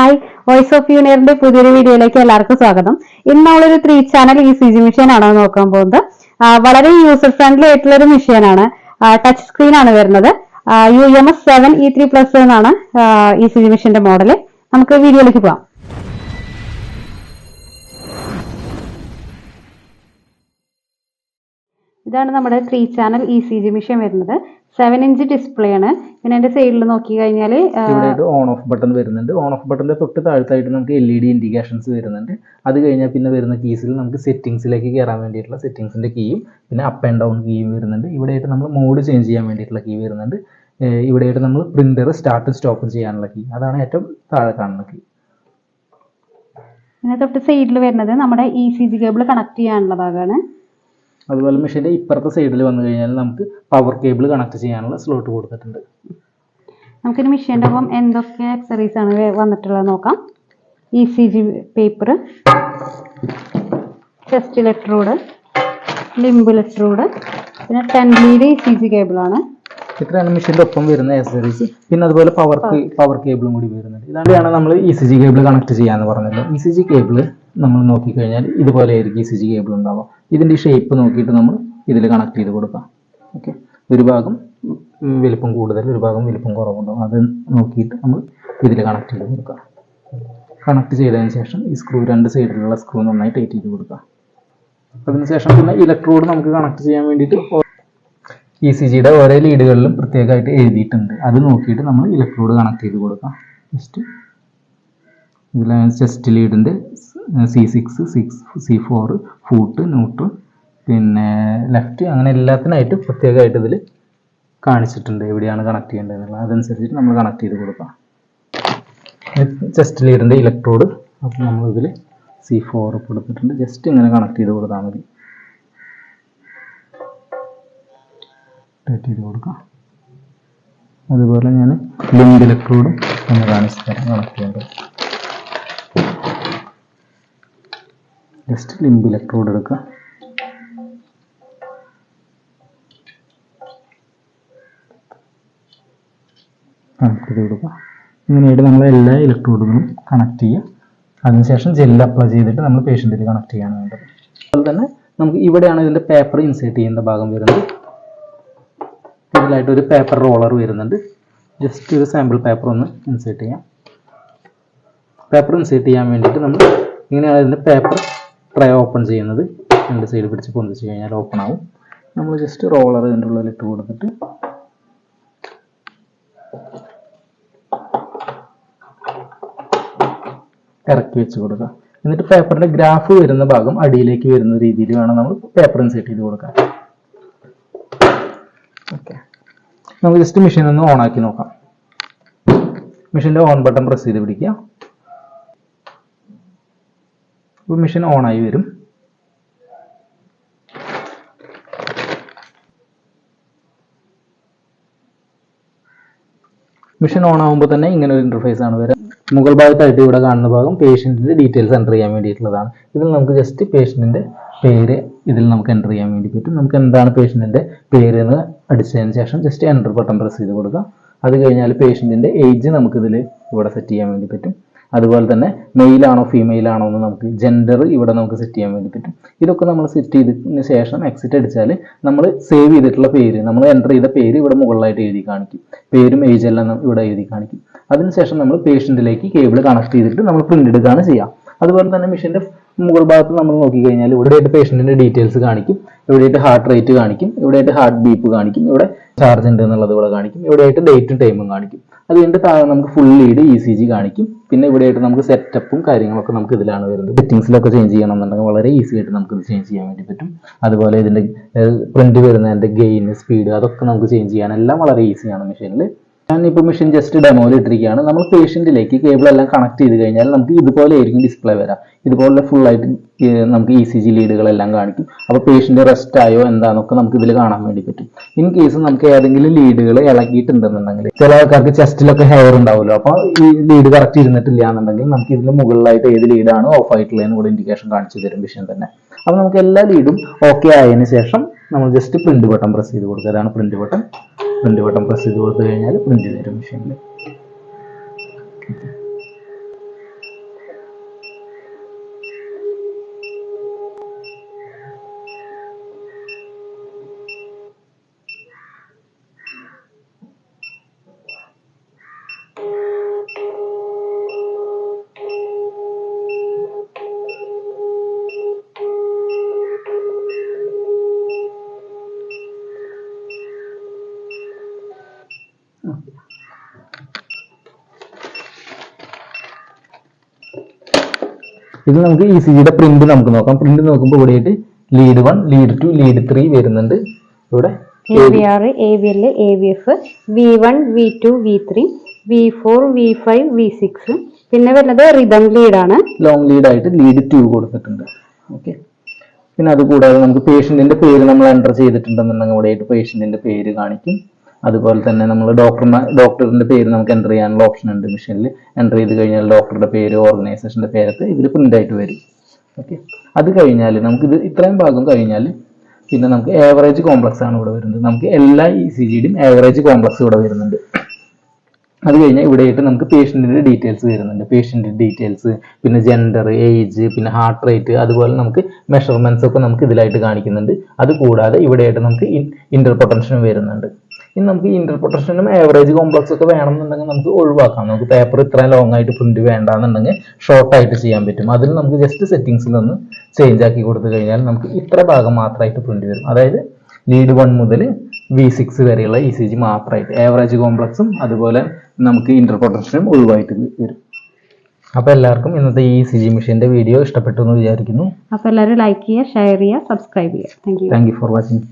Hi voice of യൂണിയറിന്റെ പുതിയൊരു വീഡിയോയിലേക്ക് എല്ലാവർക്കും സ്വാഗതം. ഇന്ന് നമ്മളൊരു three channel E C G machine ആണ് നോക്കാൻ പോകുന്നത്. വളരെ യൂസർ ഫ്രണ്ട്ലി ആയിട്ടുള്ള ഒരു മെഷീൻ ആണ് ടച്ച് സ്ക്രീൻ ആണ് വരുന്നത്. U M S seven E three plus എന്നാണ് ഈ സി ജി മെഷീന്റെ മോഡൽ നമുക്ക് വീഡിയോയിലേക്ക് പോവാം ഇതാണ് നമ്മുടെ three channel E C G machine വരുന്നത്. സെവൻ ഇഞ്ച് ഡിസ്പ്ലേ ആണ്. പിന്നെ അതിന്റെ സൈഡിൽ നോക്കി കഴിഞ്ഞാൽ ഓൺ ഓഫ് ബട്ടൺ വരുന്നുണ്ട്. ഓൺ ഓഫ് ബട്ടന്റെ തൊട്ട് താഴത്തായിട്ട് നമുക്ക് എൽ ഇ ഡി ഇൻഡിക്കേഷൻസ് വരുന്നുണ്ട്. അത് കഴിഞ്ഞാൽ പിന്നെ വരുന്ന കീസിൽ നമുക്ക് സെറ്റിംഗ്സിലേക്ക് കയറാൻ വേണ്ടിയിട്ടുള്ള സെറ്റിംഗ്സിന്റെ കീയും പിന്നെ അപ്പ് ആൻഡ് ഡൗൺ കീയും വരുന്നുണ്ട്. ഇവിടെയായിട്ട് നമ്മൾ മോഡ് ചേഞ്ച് ചെയ്യാൻ വേണ്ടിയിട്ടുള്ള കീ വരുന്നുണ്ട്. ഇവിടെ ഇവിടെയായിട്ട് നമ്മൾ പ്രിന്റർ സ്റ്റാർട്ടും സ്റ്റോപ്പും ചെയ്യാനുള്ള കീ അതാണ് ഏറ്റവും താഴെ കാണുന്ന കീ പിന്നെ തൊട്ട് സൈഡിൽ വരുന്നത് നമ്മുടെ E C G cable connect ചെയ്യാനുള്ള ഭാഗമാണ്. അതുപോലെ മെഷീന്റെ ഇപ്പുറത്തെ സൈഡിൽ വന്നു കഴിഞ്ഞാൽ നമുക്ക് പവർ കേബിൾ കണക്ട് ചെയ്യാനുള്ള സ്ലോട്ട് കൊടുത്തിട്ടുണ്ട്. നമുക്കിനി മെഷീന്റെ ഒപ്പം എന്തൊക്കെ അക്സറീസ് ആണ് വന്നിട്ടുള്ളത് നോക്കാം. E C G paper chest electrode limb electrode പിന്നെ ten lead E C G കേബിളാണ് ഇത്രയാണ് മെഷീന്റെ ഒപ്പം വരുന്ന ആക്സസറീസ് പിന്നെ അതുപോലെ പവർ പവർ കേബിളും കൂടി വരുന്നുണ്ട് ഇതാണ് നമ്മൾ E C G cable connect ചെയ്യാന്ന് പറഞ്ഞല്ലോ ഇ സി ജി കേബിൾ നമ്മൾ നോക്കിക്കഴിഞ്ഞാൽ ഇതുപോലെ ആയിരിക്കും ഇ സി ജി കേബിൾ ഉണ്ടാവുക. ഇതിന്റെ ഷേപ്പ് നോക്കിയിട്ട് നമ്മൾ ഇതിൽ കണക്ട് ചെയ്ത് കൊടുക്കാം. ഓക്കെ ഒരു ഭാഗം വലുപ്പം കൂടുതൽ ഒരു ഭാഗം വലിപ്പം കുറവുണ്ടാവും. അത് നോക്കിയിട്ട് നമ്മൾ ഇതിൽ കണക്ട് ചെയ്ത് കൊടുക്കാം. കണക്ട് ചെയ്തതിന് ശേഷം ഈ സ്ക്രൂ രണ്ട് സൈഡിലുള്ള സ്ക്രൂ നന്നായി ടൈറ്റ് ചെയ്ത് കൊടുക്കാം. അതിനുശേഷം പിന്നെ ഇലക്ട്രോഡ് നമുക്ക് കണക്ട് ചെയ്യാൻ വേണ്ടിയിട്ട് ഇ സി ജിയുടെ ഓരോ ലീഡുകളിലും പ്രത്യേകമായിട്ട് എഴുതിയിട്ടുണ്ട്. അത് നോക്കിയിട്ട് നമ്മൾ ഇലക്ട്രോഡ് കണക്ട് ചെയ്ത് കൊടുക്കാം. ജസ്റ്റ് ഇതിലാണ് chest ലീഡിന്റെ C six six C four foot neutral പിന്നെ ലെഫ്റ്റ് അങ്ങനെ എല്ലാത്തിനായിട്ട് പ്രത്യേകമായിട്ട് ഇതിൽ കാണിച്ചിട്ടുണ്ട്. എവിടെയാണ് കണക്ട് ചെയ്യേണ്ടതെന്നുള്ളത്. അതനുസരിച്ചിട്ട് നമ്മൾ കണക്ട് ചെയ്ത് കൊടുക്കാം. ചെസ്റ്റ് ലീഡിന്റെ ഇലക്ട്രോഡ് അപ്പോൾ നമ്മളിതിൽ സി ഫോർ കൊടുത്തിട്ടുണ്ട്. ജസ്റ്റ് ഇങ്ങനെ കണക്ട് ചെയ്ത് കൊടുത്താൽ മതി. ടൈറ്റ് ചെയ്ത് കൊടുക്കാം. അതുപോലെ ഞാൻ ലിങ്ക് ഇലക്ട്രോഡും ഒന്ന് കാണിച്ചു തരാം കണക്ട് ജസ്റ്റ് ലിംബ് ഇലക്ട്രോഡ് എടുക്കുക. കണക്ട് ചെയ്ത് കൊടുക്കുക. ഇങ്ങനെയായിട്ട് നമ്മൾ എല്ലാ ഇലക്ട്രോഡുകളും കണക്ട് ചെയ്യുക. അതിനുശേഷം ജെല്ല് അപ്ലൈ ചെയ്തിട്ട് നമ്മൾ പേഷ്യന്റിൽ കണക്ട് ചെയ്യാണ് വേണ്ടത്. അതുപോലെ തന്നെ നമുക്ക് ഇവിടെയാണ് ഇതിന്റെ പേപ്പർ ഇൻസേർട്ട് ചെയ്യുന്ന ഭാഗം വരുന്നത്. ഇതിലായിട്ട് ഒരു പേപ്പർ റോളർ വരുന്നുണ്ട്. ജസ്റ്റ് ഒരു സാമ്പിൾ പേപ്പർ ഒന്ന് ഇൻസേർട്ട് ചെയ്യാം. പേപ്പർ ഇൻസേർട്ട് ചെയ്യാൻ വേണ്ടിയിട്ട് നമ്മൾ ഇങ്ങനെയാണ് ഇതിന്റെ പേപ്പർ ട്രേ ഓപ്പൺ ചെയ്യുന്നത് രണ്ട് സൈഡ് പിടിച്ച് പൊന്തിച്ച് കഴിഞ്ഞാൽ ഓപ്പൺ ആവും. നമ്മൾ ജസ്റ്റ് റോളർ ഇതിന്റെ ഉള്ളിൽ ഇട്ട് കൊടുത്തിട്ട് ഇറക്കി വെച്ച് കൊടുക്കുക. എന്നിട്ട് പേപ്പറിന്റെ ഗ്രാഫ് വരുന്ന ഭാഗം അടിയിലേക്ക് വരുന്ന രീതിയിൽ വേണം നമ്മൾ പേപ്പർ ഇൻസേർട്ട് ചെയ്ത് കൊടുക്കാൻ ഓക്കെ നമുക്ക് ജസ്റ്റ് മെഷീൻ ഒന്ന് ഓൺ ആക്കി നോക്കാം. മെഷീന്റെ ഓൺ ബട്ടൺ പ്രസ് ചെയ്ത് പിടിക്കുക. അപ്പോൾ മെഷീൻ ഓൺ ആയി വരും. മെഷീൻ ഓൺ ആകുമ്പോൾ തന്നെ ഇങ്ങനെ ഒരു ഇന്റർഫേസ് ആണ് വരിക മുകൾ ഭാഗത്തായിട്ട് ഇവിടെ കാണുന്ന ഭാഗം പേഷ്യന്റിന്റെ ഡീറ്റെയിൽസ് എന്റർ ചെയ്യാൻ വേണ്ടിയിട്ടുള്ളതാണ്. ഇതിൽ നമുക്ക് ജസ്റ്റ് പേഷ്യന്റിന്റെ പേര് ഇതിൽ നമുക്ക് എന്റർ ചെയ്യാൻ വേണ്ടി പറ്റും. നമുക്ക് എന്താണ് പേഷ്യന്റിന്റെ പേര് എന്ന് അടിച്ചതിന് ശേഷം ജസ്റ്റ് എന്റർ ബട്ടൺ പ്രസ് ചെയ്ത് കൊടുക്കുക അത് കഴിഞ്ഞാൽ പേഷ്യന്റിന്റെ ഏജ് നമുക്കിതിൽ ഇവിടെ സെറ്റ് ചെയ്യാൻ വേണ്ടി പറ്റും. അതുപോലെ തന്നെ മെയിൽ ആണോ ഫീമെയിൽ ആണോ എന്ന് നമുക്ക് ജെൻഡർ ഇവിടെ നമുക്ക് സെറ്റ് ചെയ്യാൻ വേണ്ടി പറ്റും. ഇതൊക്കെ നമ്മൾ സെറ്റ് ചെയ്തതിന് ശേഷം എക്സിറ്റ് അടിച്ചാൽ നമ്മൾ സേവ് ചെയ്തിട്ടുള്ള പേര് നമ്മൾ എന്റർ ചെയ്ത പേര് ഇവിടെ മുകളിലായിട്ട് എഴുതി കാണിക്കും. പേരും ഏജ് എല്ലാം ഇവിടെ എഴുതി കാണിക്കും. അതിനുശേഷം നമ്മൾ പേഷ്യന്റിലേക്ക് കേബിൾ കണക്ട് ചെയ്തിട്ട് നമ്മൾ പ്രിന്റ് എടുക്കുകയാണ് ചെയ്യുക അതുപോലെ തന്നെ മെഷീന്റെ മുകൾ ഭാഗത്ത് നമ്മൾ നോക്കിക്കഴിഞ്ഞാൽ ഇവിടെയായിട്ട് പേഷ്യന്റിന്റെ ഡീറ്റെയിൽസ് കാണിക്കും. ഇവിടെയായിട്ട് ഹാർട്ട് റേറ്റ് കാണിക്കും. ഇവിടെയായിട്ട് ഹാർട്ട് ബീപ്പ് കാണിക്കും. ഇവിടെ ചാർജ് ഉണ്ട് എന്നുള്ളത് ഇവിടെ കാണിക്കും. ഇവിടെയായിട്ട് ഡേറ്റും ടൈമും കാണിക്കും. അത് കഴിഞ്ഞിട്ട് താഴെ നമുക്ക് full lead E C G കാണിക്കും. പിന്നെ ഇവിടെയായിട്ട് നമുക്ക് സെറ്റപ്പും കാര്യങ്ങളൊക്കെ നമുക്ക് ഇതിലാണ് വരുന്നത്. സെറ്റിംഗ്സിലൊക്കെ ചേഞ്ച് ചെയ്യണം എന്നുണ്ടെങ്കിൽ വളരെ ഈസി ആയിട്ട് നമുക്ക് ഇത് ചേഞ്ച് ചെയ്യാൻ വേണ്ടി പറ്റും. അതുപോലെ ഇതിന്റെ പ്രിന്റ് വരുന്നതിന്റെ ഗെയിൻ സ്പീഡ് അതൊക്കെ നമുക്ക് ചേഞ്ച് ചെയ്യാനെല്ലാം വളരെ ഈസിയാണ് മെഷീനിൽ ഞാനിപ്പോൾ മെഷീൻ ജസ്റ്റ് ഡെമോയിൽ ഇട്ടിരിക്കുകയാണ്. നമ്മൾ പേഷ്യന്റിലേക്ക് കേബിൾ എല്ലാം കണക്ട് ചെയ്ത് കഴിഞ്ഞാൽ നമുക്ക് ഇതുപോലെ ആയിരിക്കും ഡിസ്പ്ലേ വരാം. ഇതുപോലെ ഫുൾ ആയിട്ട് നമുക്ക് ഇ സി ജി ലീഡുകളെല്ലാം കാണിക്കും. അപ്പോൾ പേഷ്യന്റ് റെസ്റ്റ് ആയോ എന്താണെന്നൊക്കെ നമുക്ക് ഇതിൽ കാണാൻ വേണ്ടി പറ്റും. ഇൻ കേസ് നമുക്ക് ഏതെങ്കിലും ലീഡുകൾ ഇളകിയിട്ടുണ്ടെന്നുണ്ടെങ്കിൽ ചില ആൾക്കാർക്ക് ചെസ്റ്റിലൊക്കെ ഹെയർ ഉണ്ടാവുമല്ലോ. അപ്പോൾ ഈ ലീഡ് കറക്റ്റ് ഇരുന്നിട്ടില്ല എന്നുണ്ടെങ്കിൽ നമുക്ക് ഇതിന് മുകളിലായിട്ട് ഏത് ലീഡാണ് ഓഫ് ആയിട്ടുള്ളതെന്ന് കൂടെ ഇൻഡിക്കേഷൻ കാണിച്ചു തരും വിഷയം തന്നെ. അപ്പോൾ നമുക്ക് എല്ലാ ലീഡും ഓക്കെ ആയതിനു ശേഷം നമ്മൾ ജസ്റ്റ് പ്രിന്റ് ബട്ടൺ പ്രസ് ചെയ്ത് കൊടുക്കുക. അതാണ് print button print button press ചെയ്ത് കൊടുത്തു കഴിഞ്ഞാൽ പ്രിന്റ് തരും മെഷീനിൽ ഇത് നമുക്ക് ഈ സിയുടെ പ്രിന്റ് നമുക്ക് നോക്കാം. പ്രിന്റ് നോക്കുമ്പോൾ ഇവിടെയായിട്ട് lead one lead two lead three വരുന്നുണ്ട്. ഇവിടെ പിന്നെ വരുന്നത് റിതം ലീഡാണ് ലോങ് ലീഡായിട്ട് ലീഡ് ടു കൊടുത്തിട്ടുണ്ട്. ഓക്കെ പിന്നെ അതുകൂടാതെ നമുക്ക് പേഷ്യന്റിന്റെ പേര് നമ്മൾ എന്റർ ചെയ്തിട്ടുണ്ടെന്നുണ്ടെങ്കിൽ ഇവിടെയായിട്ട് പേഷ്യന്റിന്റെ പേര് കാണിക്കും. അതുപോലെ തന്നെ നമ്മൾ ഡോക്ടർമാർ ഡോക്ടറിന്റെ പേര് നമുക്ക് എന്റർ ചെയ്യാനുള്ള ഓപ്ഷൻ ഉണ്ട്. മെഷീനിൽ എന്റർ ചെയ്ത് കഴിഞ്ഞാൽ ഡോക്ടറുടെ പേര് ഓർഗനൈസേഷന്റെ പേരൊക്കെ ഇതിൽ പ്രിന്റ് ആയിട്ട് വരും. ഓക്കെ അത് കഴിഞ്ഞാൽ നമുക്ക് ഇത് ഇത്രയും ഭാഗം കഴിഞ്ഞാൽ പിന്നെ നമുക്ക് ഏവറേജ് കോംപ്ലക്സ് ആണ് ഇവിടെ വരുന്നത്. നമുക്ക് എല്ലാ ഇ സി ജിയുടെയും ഏവറേജ് കോംപ്ലക്സ് ഇവിടെ വരുന്നുണ്ട്. അത് കഴിഞ്ഞാൽ ഇവിടെയായിട്ട് നമുക്ക് പേഷ്യന്റിന്റെ ഡീറ്റെയിൽസ് വരുന്നുണ്ട്. പേഷ്യന്റിന്റെ ഡീറ്റെയിൽസ് പിന്നെ ജെൻഡർ ഏജ് പിന്നെ ഹാർട്ട് റേറ്റ് അതുപോലെ നമുക്ക് മെഷർമെന്റ്സ് ഒക്കെ നമുക്ക് ഇതിലായിട്ട് കാണിക്കുന്നുണ്ട്. അത് കൂടാതെ ഇവിടെയായിട്ട് നമുക്ക് ഇന്റർപൊട്ടൻഷനും വരുന്നുണ്ട്. ഇനി നമുക്ക് ഇന്റർപ്രിട്ടേഷനും ആവറേജ് കോംപ്ലക്സ് ഒക്കെ വേണമെന്നുണ്ടെങ്കിൽ നമുക്ക് ഒഴിവാക്കാം. നമുക്ക് പേപ്പർ ഇത്രയും ലോങ് ആയിട്ട് പ്രിന്റ് വേണ്ടാന്നുണ്ടെങ്കിൽ ഷോർട്ട് ആയിട്ട് ചെയ്യാൻ പറ്റും. അതിൽ നമുക്ക് ജസ്റ്റ് സെറ്റിംഗ്സിൽ ഒന്ന് ചേഞ്ച് ആക്കി കൊടുത്തു കഴിഞ്ഞാൽ നമുക്ക് ഇത്ര ഭാഗം മാത്രമായിട്ട് പ്രിന്റ് വരും. അതായത് ലീഡ് വൺ മുതൽ വി സിക്സ് വരെയുള്ള ഇ സി ജി മാത്രമായിട്ട്. ആവറേജ് കോംപ്ലക്സും അതുപോലെ നമുക്ക് ഇന്റർപ്രൊട്ടക്ഷനും ഒഴിവായിട്ട് വരും. അപ്പോൾ എല്ലാവർക്കും ഇന്നത്തെ ഈ സി ജി മെഷീന്റെ വീഡിയോ ഇഷ്ടപ്പെട്ടു എന്ന് വിചാരിക്കുന്നു. അപ്പോൾ എല്ലാവരും ലൈക്ക് ചെയ്യുക ഷെയർ ചെയ്യുക സബ്സ്ക്രൈബ് ചെയ്യുക. Thank you thank you for watching